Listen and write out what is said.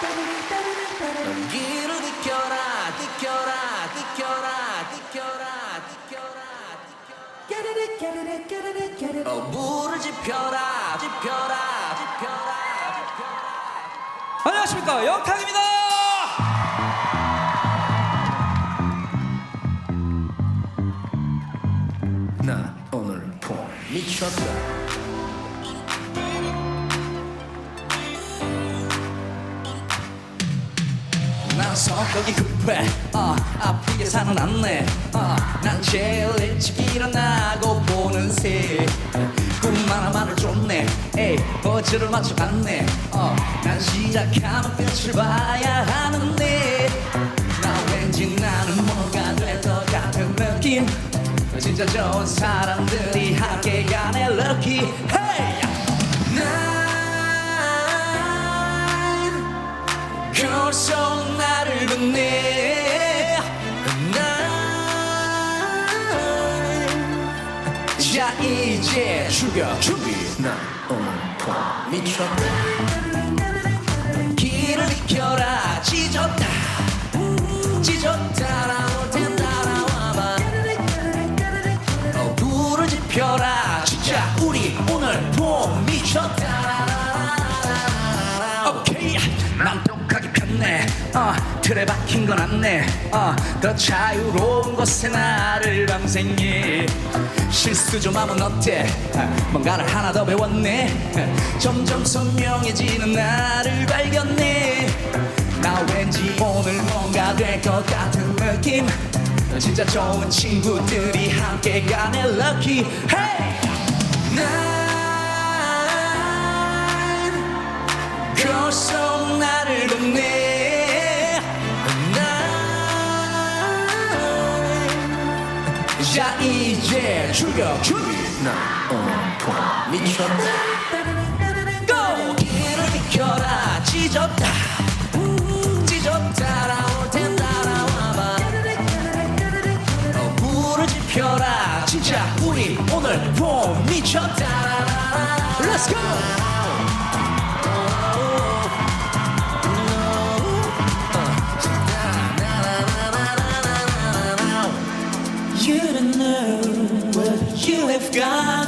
연기를 느껴라 느껴라 느껴라 느껴라 느껴라 어, 물을 지펴라 지펴라 지펴라 지펴라. 안녕하십니까 영탁입니다. 나 오늘 폼 미쳤다 성격이 급해. 어, 아프게 사는 않네 어, 난 제일 일찍 일어나고 보는 새. 꿈만 하나를 쫓네. 에이 어제를 맞춰갔네. 어, 난 시작하면 끝을 봐야 하는데. 나 왠지 나는 뭐가 될것 같은 느낌. 진짜 좋은 사람들이 함께 가네 lucky. Hey! 난 거울 속나 를 보내 난자 이제 죽여. 난 오늘 폼 미쳤다 길을 비켜라. 찢었다. 찢었다. 나올 텐 따라와봐. 어, 불을 지펴라. 진짜 우리 오늘 봄 미쳤다 틀에 박힌 건 않네. 어, 더 자유로운 곳에 나를 밤생이 실수 좀 하면 어때? 어, 뭔가를 하나 더 배웠네. 어, 점점 선명해지는 나를 발견해. 나 왠지 오늘 뭔가 될 것 같은 느낌. 진짜 좋은 친구들이 함께 가네 lucky. Hey! 난 자 이제 난 오늘 폼 미쳤다 Go! 길을 비켜라. 찢었다 찢었다 나올 텐 따라와봐. 어, 불을 지펴라. 진짜 우리 오늘 봄 미쳤다. Let's go! I've got